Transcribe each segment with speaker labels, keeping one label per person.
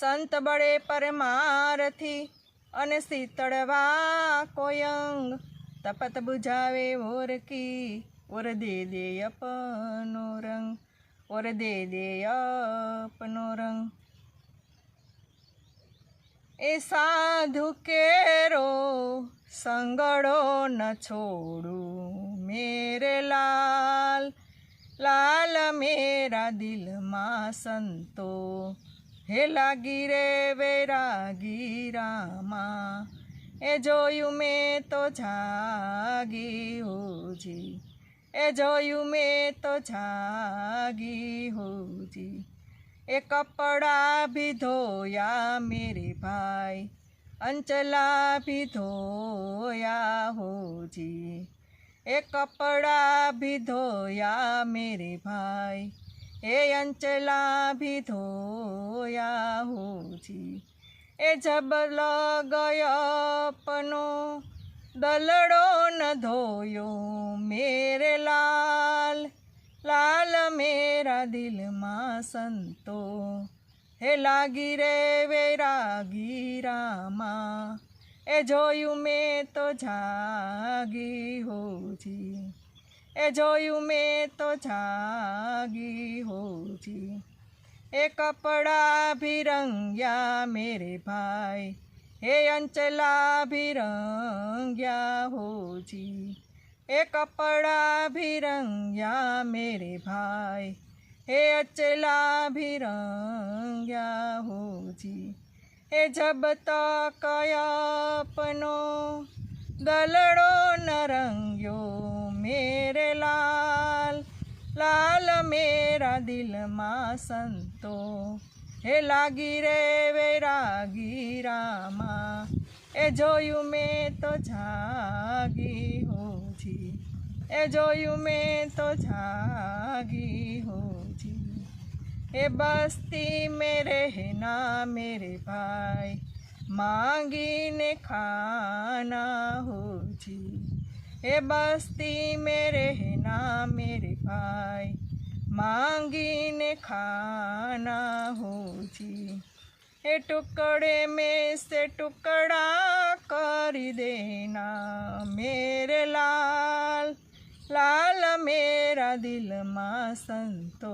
Speaker 1: સંત બળે પરમારથી અને શીતળવા કોયંગ તપત બુજાવે ઓરકી ઓર દે દે અપનો રંગ, ઓર દે દે અપનો રંગ. એ સાધુ કેરો સંગડો ન છોડું મેરે લાલ. લાલ મેરા દિલમાં સંતો હે લાગી રે વેરાગી રામા, એ જોયું મેં તો જાગી હોજી, એ જોયું મેં તો જાગી હોજી, એ કપડા ભી ધોયા મેરે ભાઈ, અંચલા ભી ધોયા હોજી, એ કપડા ભી ધોયા મેરે ભાઈ એ અંચલા भी ધોયા હોજી એ જબલ લગયપનો દલડો ન ધોયો મેરે લાલ લાલ મેરા દિલમાં સંતો, હે લાગી રે વૈરાગી રામા, એ જોયું મેં તો જાગી હોજી. એ જોયું મેં તો જાગી હોજી એ કપડા ભી રંગ્યા મેરે ભાઈ હે અંચલા ભી રંગ્યા હોજી એ કપડા ભી રંગ્યા મેરે ભાઈ હે અચલા ભી રંગ્યા હોજી એ જબ તક અપનો દલડો ન રંગ્યો મેરે લાલ લાલ મેરા દિલમાં સંતો હે લાગી રે વૈરાગી રામા એ જોયું મેં તો જાગી હોજી એ જોયું મેં તો જાગી હોજી એ બસ્તી મેરે રહેના મેરે ભાઈ માંગીને ખાના હોજી हे बस्ती मेरे है ना मेरे भाई मांगीने खाना हो जी हे टुकड़े में से टुकड़ा कर देना मेरे लाल લાલ મેરા દિલમાં સંતો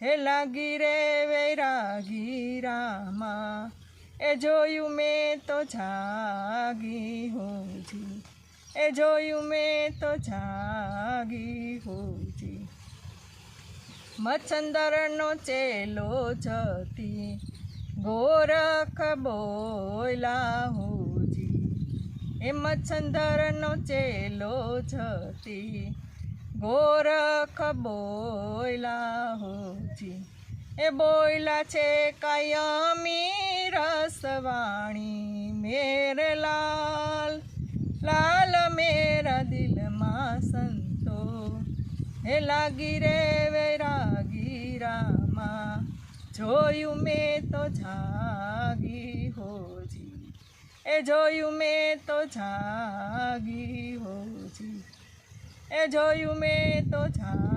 Speaker 1: હે લાગી રે વૈરાગી રામા એ જોયું મેં તો જાગી હોજી એ જોયું મેં તો જાગી હોજી મચ્છંદરનો ચેલો જતી, ગોરખ બોલા હોજી એ મચ્છંદરનો ચેલો જતી, ગોરખ બોલા હોજી એ બોયલા છે કાયમી રસવાણી મેરે લાલ લાલ મેરા દિલમાં સંતો હે લાગી રે વૈરાગી રામા જોયું મેં તો જાગી હોજી એ જોયું મેં તો જાગી હોજી એ જોયું મેં તો જાગી